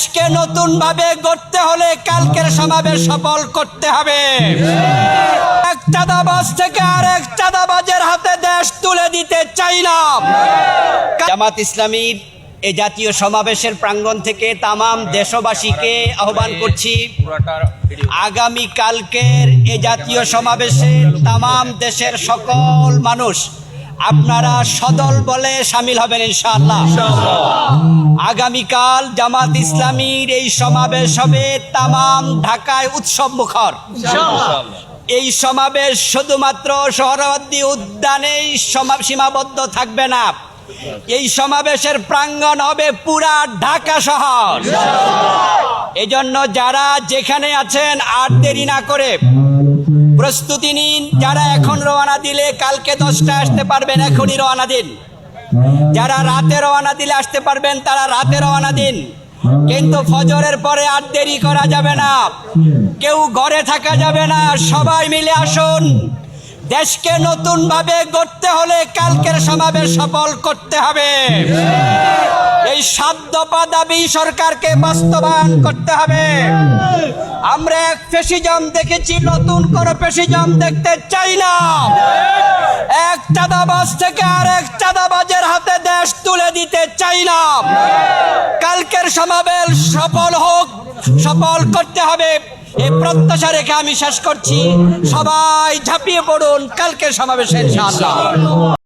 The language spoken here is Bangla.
দেশকে নতুন ভাবে গড়তে হলে কালকের সমাবেশ সফল করতে হবে। এক চাঁদাবাজ থেকে আর এক চাঁদাবাজের হাতে দেশ তুলে দিতে চাই না জামাত ইসলামীর এই জাতীয় সমাবেশের প্রাঙ্গণ থেকে তামাম দেশবাসীকে আহ্বান করছি, আগামী কালকের এ জাতীয় সমাবেশে তামাম দেশের সকল মানুষ আপনারা সদল বলে সামিল হবেন ইনশাআল্লাহ। আগামীকাল জামাত ইসলামীর এই সমাবেশ হবে তামাম ঢাকায় উৎসব মুখর। এই সমাবেশ শুধুমাত্র সোহরাওয়ার্দী উদ্যানেই সীমাবদ্ধ থাকবে না। এই সমাবেশের প্রাঙ্গণ হবে পুরা ঢাকা শহর। এজন্য যারা যেখানে আছেন আর দেরি না করে প্রস্তুতি নিন। যারা এখন রওনা দিলে কালকে দশটা আসতে পারবেন, এখনই রওনা দিন। যারা রাতে রওনা দিলে আসতে পারবেন, তারা রাতে রওনা দিন। কিন্তু ফজরের পরে আর দেরি করা যাবে না। কেউ ঘরে থাকা যাবে না। সবাই মিলে আসুন। দেশকে নতুন ভাবে গড়তে হলে কালকের সমাবেশ সফল করতে হবে। এই দাবি সরকারকে বাস্তবায়ন করতে হবে। আমরা এক ফেসিজম দেখেছি, নতুন কোন ফেসিজম দেখতে চাই না। এক চাঁদাবাজ থেকে আর এক চাঁদাবাজের হাতে দেশ তুলে দিতে চাই না। কালকের সমাবেশ সফল হোক, সফল করতে হবে। এই প্রত্যাশা রেখে আমি শেষ করছি। সবাই ঝাঁপিয়ে পড়ুন কালকের সমাবেশে, ইনশাআল্লাহ।